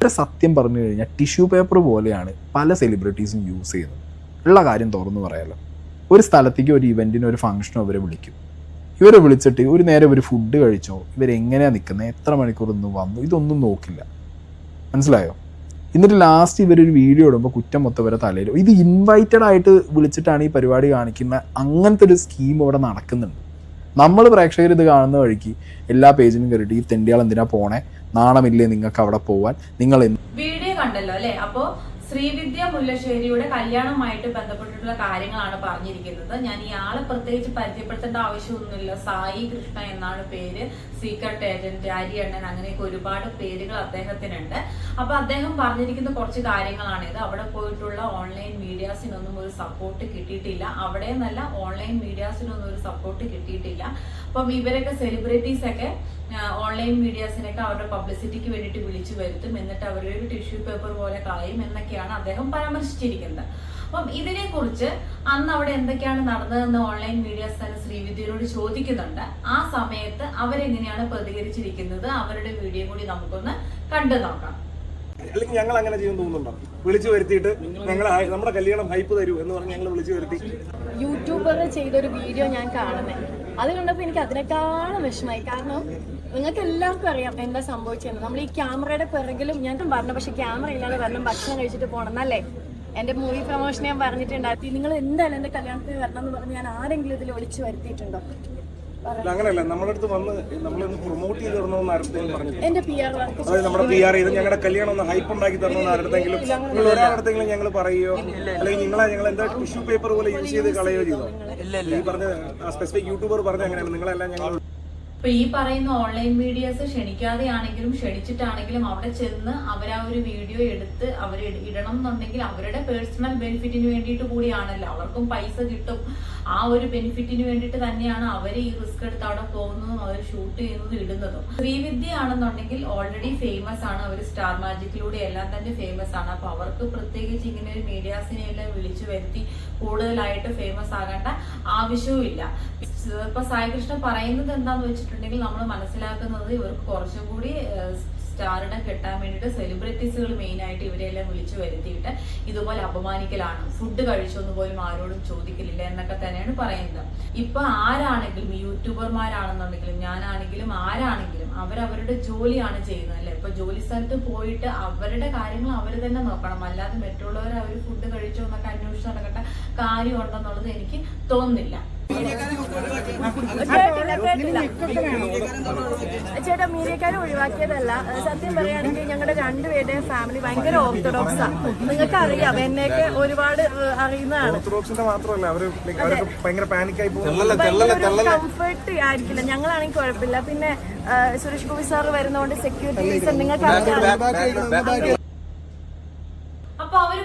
ഇത്ര സത്യം പറഞ്ഞു കഴിഞ്ഞാൽ ടിഷ്യൂ പേപ്പർ പോലെയാണ് പല സെലിബ്രിറ്റീസും യൂസ് ചെയ്യുന്നത്. ഉള്ള കാര്യം തുറന്നു പറയാലോ. ഒരു സ്ഥലത്തേക്ക് ഒരു ഇവന്റിന് ഒരു ഫംഗ്ഷനോ അവരെ വിളിക്കും. ഇവരെ വിളിച്ചിട്ട് ഒരു നേരം ഒരു ഫുഡ് കഴിച്ചോ ഇവരെങ്ങനെയാണ് നിൽക്കുന്നത് എത്ര മണിക്കൂർ ഇന്ന് വന്നു ഇതൊന്നും നോക്കില്ല. മനസ്സിലായോ? എന്നിട്ട് ലാസ്റ്റ് ഇവരൊരു വീഡിയോ ഇടുമ്പോൾ കുറ്റം മൊത്തം ഇവരെ തലയിൽ ഇത് ഇൻവൈറ്റഡ് ആയിട്ട് വിളിച്ചിട്ടാണ് ഈ പരിപാടി കാണിക്കുന്ന അങ്ങനത്തെ ഒരു സ്കീം ഇവിടെ നടക്കുന്നുണ്ട്. നമ്മൾ പ്രേക്ഷകർ ഇത് കാണുന്ന വഴിക്ക് എല്ലാ പേജിനും കയറിയിട്ട് ഈ തെണ്ടിയാൾ എന്തിനാ പോണേ? നാണമില്ലേ നിങ്ങൾക്ക് അവിടെ പോവാൻ? നിങ്ങൾ വീഡിയോ കണ്ടല്ലോ അല്ലേ? അപ്പോ ശ്രീവിദ്യ മുല്ലശ്ശേരിയുടെ കല്യാണമായിട്ട് ബന്ധപ്പെട്ടിട്ടുള്ള കാര്യങ്ങളാണ് പറഞ്ഞിരിക്കുന്നത്. ഞാൻ ഇയാളെ പ്രത്യേകിച്ച് പരിചയപ്പെടുത്തേണ്ട ആവശ്യമൊന്നുമില്ല. സായി കൃഷ്ണ എന്നാണ് പേര്. സീക്രട്ട് ഏജന്റ് അരിയണ്ണൻ അങ്ങനെയൊക്കെ ഒരുപാട് പേരുകൾ അദ്ദേഹത്തിനുണ്ട്. അപ്പൊ അദ്ദേഹം പറഞ്ഞിരിക്കുന്ന കുറച്ച് കാര്യങ്ങളാണ് ഇത്. അവിടെ പോയിട്ടുള്ള ഓൺലൈൻ മീഡിയാസിനൊന്നും ഒരു സപ്പോർട്ട് കിട്ടിയിട്ടില്ല. അവിടെ നല്ല ഓൺലൈൻ മീഡിയാസിനൊന്നും ഒരു സപ്പോർട്ട് കിട്ടിയിട്ടില്ല. അപ്പം ഇവരൊക്കെ സെലിബ്രിറ്റീസ് ഒക്കെ ഓൺലൈൻ മീഡിയാസിനൊക്കെ അവരുടെ പബ്ലിസിറ്റിക്ക് വേണ്ടിയിട്ട് വിളിച്ചു വരുത്തും. എന്നിട്ട് അവരൊരു ടിഷ്യൂ പേപ്പർ പോലെ കളയും. എന്നൊക്കെയാണ് അദ്ദേഹം പരാമർശിച്ചിരിക്കുന്നത്. അപ്പം ഇതിനെ കുറിച്ച് അന്ന് അവിടെ എന്തൊക്കെയാണ് നടന്നതെന്ന് ഓൺലൈൻ മീഡിയാസ് തന്നെ ശ്രീവിദ്യയോട് ചോദിക്കുന്നുണ്ട്. ആ സമയത്ത് അവരെങ്ങനെയാണ് പ്രതികരിച്ചിരിക്കുന്നത്? അവരുടെ വീഡിയോ കൂടി നമുക്കൊന്ന് കണ്ടു നോക്കാം. അല്ലെങ്കിൽ ഞങ്ങൾ അങ്ങനെ ചെയ്യാൻ തോന്നുന്നുണ്ടോ? വിളിച്ചു വരുത്തിയിട്ട് ഞങ്ങൾ നമ്മുടെ കല്യാണം ഹൈപ്പ് തരൂ എന്ന് പറഞ്ഞ് ഞങ്ങൾ വിളിച്ചു വരുത്തി. യൂട്യൂബർ ചെയ്തൊരു വീഡിയോ ഞാൻ കാണുന്നത് അത് കണ്ടപ്പോൾ എനിക്ക് അതിനേക്കാളും വിഷമായി കാരണം നിങ്ങൾക്ക് എല്ലാവർക്കും അറിയാം എന്താ സംഭവിച്ചതെന്ന്. നമ്മൾ ഈ ക്യാമറയുടെ പിറകിലും ഞാൻ പറഞ്ഞു പക്ഷെ ക്യാമറ ഇല്ലാതെ വരണം ഭക്ഷണം കഴിച്ചിട്ട് പോകണം എന്നല്ലേ? എന്റെ മൂവി പ്രൊമോഷൻ ഞാൻ പറഞ്ഞിട്ടുണ്ടായിരുന്നു. നിങ്ങൾ എന്തായാലും എന്റെ കല്യാണത്തിന് വരണം എന്ന് പറഞ്ഞ് ഞാൻ ആരെങ്കിലും ഇതിൽ വിളിച്ചു വരുത്തിയിട്ടുണ്ടോ? അങ്ങനെയല്ല. നമ്മുടെ അടുത്ത് വന്ന് നമ്മളൊന്ന് പ്രൊമോട്ട് ചെയ്ത് തരണമെന്ന് ആരുടെയും പറഞ്ഞില്ല? എന്റെ പി അതായത് നമ്മുടെ പി ആർ ചെയ്ത് ഞങ്ങളുടെ കല്യാണം ഒന്ന് ഹൈപ്പ് ഉണ്ടാക്കി തരണമെന്ന് ആരുടെങ്കിലും നിങ്ങൾ ഒരാളടുത്തെങ്കിലും ഞങ്ങൾ പറയുകയോ അല്ലെങ്കിൽ നിങ്ങളെ ഞങ്ങൾ എന്താ ടിഷ്യൂ പേപ്പർ പോലെ യൂസ് ചെയ്ത് കളയോ ചെയ്തോ? ഈ പറഞ്ഞ സ്പെസിഫിക് യൂട്യൂബർ പറഞ്ഞ അങ്ങനെയാണ് നിങ്ങളെല്ലാം ഞങ്ങൾ ഇപ്പൊ ഈ പറയുന്ന ഓൺലൈൻ മീഡിയാസ് ക്ഷണിക്കാതെയാണെങ്കിലും ക്ഷണിച്ചിട്ടാണെങ്കിലും അവിടെ ചെന്ന് അവർ ആ ഒരു വീഡിയോ എടുത്ത് അവർ ഇടണം എന്നുണ്ടെങ്കിൽ അവരുടെ പേഴ്സണൽ ബെനിഫിറ്റിന് വേണ്ടിയിട്ട് കൂടിയാണല്ലോ. അവർക്കും പൈസ കിട്ടും. ആ ഒരു ബെനിഫിറ്റിന് വേണ്ടിയിട്ട് തന്നെയാണ് അവർ ഈ റിസ്ക് എടുത്ത് അവിടെ പോകുന്നതും അവർ ഷൂട്ട് ചെയ്യുന്നതും ഇടുന്നതും. ശ്രീവിദ്യ ആണെന്നുണ്ടെങ്കിൽ ഓൾറെഡി ഫേമസ് ആണ്. അവർ സ്റ്റാർ മാജിക്കിലൂടെ എല്ലാം തന്നെ ഫേമസ് ആണ്. അപ്പൊ അവർക്ക് പ്രത്യേകിച്ച് ഇങ്ങനെ ഒരു മീഡിയാസിനെ എല്ലാം വിളിച്ചു വരുത്തി കൂടുതലായിട്ട് ഫേമസ് ആകേണ്ട ആവശ്യവും ഇല്ല ഇപ്പൊ സായികൃഷ്ണൻ പറയുന്നത് എന്താന്ന് വെച്ചിട്ടുണ്ടെങ്കിൽ നമ്മൾ മനസ്സിലാക്കുന്നത് ഇവർക്ക് കുറച്ചും കൂടി സ്റ്റാറിനെ കെട്ടാൻ വേണ്ടിയിട്ട് സെലിബ്രിറ്റീസുകൾ മെയിൻ ആയിട്ട് ഇവരെല്ലാം വിളിച്ചു വരുത്തിയിട്ട് ഇതുപോലെ അപമാനിക്കലാണ്. ഫുഡ് കഴിച്ചൊന്നും പോലും ആരോടും ചോദിക്കലില്ല എന്നൊക്കെ തന്നെയാണ് പറയുന്നത്. ഇപ്പൊ ആരാണെങ്കിലും യൂട്യൂബർമാരാണെന്നുണ്ടെങ്കിലും ഞാനാണെങ്കിലും ആരാണെങ്കിലും അവരവരുടെ ജോലിയാണ് ചെയ്യുന്നത് അല്ലെ? ഇപ്പൊ ജോലി സ്ഥലത്ത് പോയിട്ട് അവരുടെ കാര്യങ്ങൾ അവർ തന്നെ നോക്കണം. അല്ലാതെ മറ്റുള്ളവർ അവർ ഫുഡ് കഴിച്ചോ എന്നൊക്കെ അന്വേഷിച്ച് നടക്കേണ്ട കാര്യമുണ്ടെന്നുള്ളത് എനിക്ക് തോന്നുന്നില്ല. ചേട്ടാ മീഡിയക്കാരെ ഒഴിവാക്കിയതല്ല. സത്യം പറയുകയാണെങ്കിൽ ഞങ്ങളുടെ രണ്ടുപേരുടെയും ഫാമിലി ഭയങ്കര ആണ് നിങ്ങൾക്ക് അറിയാം എന്നെയൊക്കെ ഒരുപാട് അറിയുന്നതാണ്. കംഫർട്ട് ആയിരിക്കില്ല. ഞങ്ങളാണെങ്കിൽ കുഴപ്പമില്ല. പിന്നെ സുരേഷ് ഗോപി സാർ വരുന്നതുകൊണ്ട് സെക്യൂരിറ്റി റീസൺ നിങ്ങൾക്ക് അറിയാം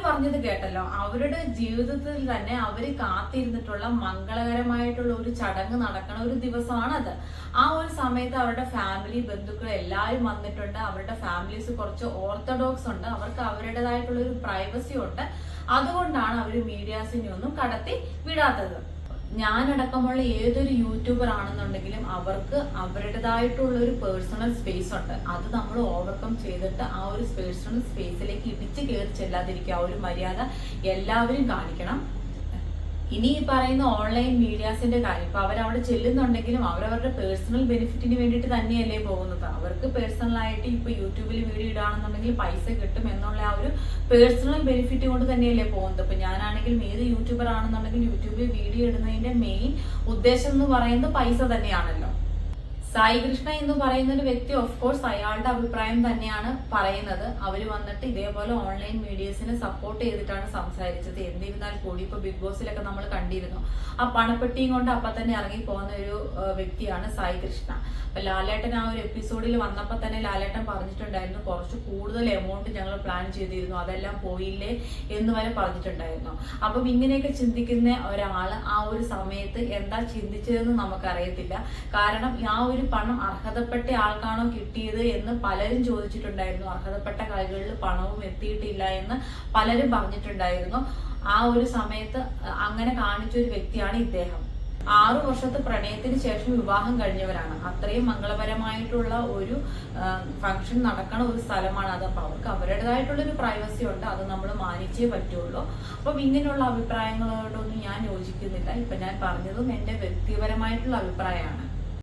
പറഞ്ഞത് കേട്ടല്ലോ. അവരുടെ ജീവിതത്തിൽ തന്നെ അവർ കാത്തിരുന്നിട്ടുള്ള മംഗളകരമായിട്ടുള്ള ഒരു ചടങ്ങ് നടക്കണ ഒരു ദിവസമാണത്. ആ ഒരു സമയത്ത് അവരുടെ ഫാമിലി ബന്ധുക്കൾ എല്ലാവരും വന്നിട്ടുണ്ട്. അവരുടെ ഫാമിലീസ് കുറച്ച് ഓർത്തഡോക്സ് ഉണ്ട്. അവർക്ക് അവരുടേതായിട്ടുള്ള ഒരു പ്രൈവസി ഉണ്ട്. അതുകൊണ്ടാണ് അവർ മീഡിയാസിനെ ഒന്നും കടത്തി വിടാത്തത്. ഞാനടക്കമുള്ള ഏതൊരു യൂട്യൂബർ ആണെന്നുണ്ടെങ്കിലും അവർക്ക് അവരുടേതായിട്ടുള്ള ഒരു പേഴ്സണൽ സ്പേസ് ഉണ്ട്. അത് നമ്മൾ ഓവർകം ചെയ്തിട്ട് ആ ഒരു പേഴ്സണൽ സ്പേസിലേക്ക് ഇടിച്ചു കയറി ചെല്ലാതിരിക്കുക. ആ ഒരു മര്യാദ എല്ലാവരും കാണിക്കണം. ഇനി ഈ പറയുന്ന ഓൺലൈൻ മീഡിയാസിന്റെ കാര്യം ഇപ്പൊ അവരവിടെ ചെല്ലുന്നുണ്ടെങ്കിലും അവരവരുടെ പേഴ്സണൽ ബെനിഫിറ്റിന് വേണ്ടിയിട്ട് തന്നെയല്ലേ പോകുന്നത്. അവർക്ക് പേഴ്സണൽ ആയിട്ട് ഇപ്പൊ യൂട്യൂബിൽ വീഡിയോ ഇടാണെന്നുണ്ടെങ്കിൽ പൈസ കിട്ടും എന്നുള്ള ആ ഒരു പേഴ്സണൽ ബെനിഫിറ്റ് കൊണ്ട് തന്നെയല്ലേ പോകുന്നത്. ഇപ്പൊ ഞാനാണെങ്കിലും ഏത് യൂട്യൂബർ ആണെന്നുണ്ടെങ്കിൽ യൂട്യൂബിൽ വീഡിയോ ഇടുന്നതിന്റെ മെയിൻ ഉദ്ദേശം എന്ന് പറയുന്നത് പൈസ തന്നെയാണല്ലോ. സായി കൃഷ്ണ എന്ന് പറയുന്ന ഒരു വ്യക്തി ഓഫ് കോഴ്സ് അയാളുടെ അഭിപ്രായം തന്നെയാണ് പറയുന്നത്. അവർ വന്നിട്ട് ഇതേപോലെ ഓൺലൈൻ മീഡിയസിനെ സപ്പോർട്ട് ചെയ്തിട്ടാണ് സംസാരിച്ചത്. എന്നിരുന്നാൽ കൂടി ഇപ്പൊ ബിഗ് ബോസിലൊക്കെ നമ്മൾ കണ്ടിരുന്നു. ആ പണപ്പെട്ടിയും കൊണ്ട് അപ്പൊ തന്നെ ഇറങ്ങി പോകുന്ന ഒരു വ്യക്തിയാണ് സായി കൃഷ്ണ. അപ്പൊ ലാലേട്ടൻ ആ ഒരു എപ്പിസോഡിൽ വന്നപ്പോ തന്നെ ലാലേട്ടൻ പറഞ്ഞിട്ടുണ്ടായിരുന്നു കുറച്ച് കൂടുതൽ എമൗണ്ട് ഞങ്ങൾ പ്ലാൻ ചെയ്തിരുന്നു. അതെല്ലാം പോയില്ലേ എന്ന് വരെ പറഞ്ഞിട്ടുണ്ടായിരുന്നു. അപ്പം ഇങ്ങനെയൊക്കെ ചിന്തിക്കുന്ന ഒരാൾ ആ ഒരു സമയത്ത് എന്താ ചിന്തിച്ചതെന്ന് നമുക്കറിയത്തില്ല. കാരണം ആ ഒരു പണം അർഹതപ്പെട്ട ആൾക്കാണോ കിട്ടിയത് എന്ന് പലരും ചോദിച്ചിട്ടുണ്ടായിരുന്നു. അർഹതപ്പെട്ട കൈകളിൽ പണവും എത്തിയിട്ടില്ല എന്ന് പലരും പറഞ്ഞിട്ടുണ്ടായിരുന്നു. ആ ഒരു സമയത്ത് അങ്ങനെ കാണിച്ച ഒരു വ്യക്തിയാണ് ഇദ്ദേഹം. ആറു വർഷത്തെ പ്രണയത്തിന് ശേഷം വിവാഹം കഴിഞ്ഞവരാണ്. അത്രയും മംഗളപരമായിട്ടുള്ള ഒരു ഫംഗ്ഷൻ നടക്കണ ഒരു സ്ഥലമാണ് അത്. അപ്പൊ അവർക്ക് അവരുടേതായിട്ടുള്ള ഒരു പ്രൈവസി ഉണ്ട്. അത് നമ്മൾ മാനിച്ചേ പറ്റുള്ളൂ. അപ്പം ഇങ്ങനെയുള്ള അഭിപ്രായങ്ങളോടൊന്നും ഞാൻ യോജിക്കുന്നില്ല. ഇപ്പൊ ഞാൻ പറഞ്ഞതും എന്റെ വ്യക്തിപരമായിട്ടുള്ള അഭിപ്രായമാണ്.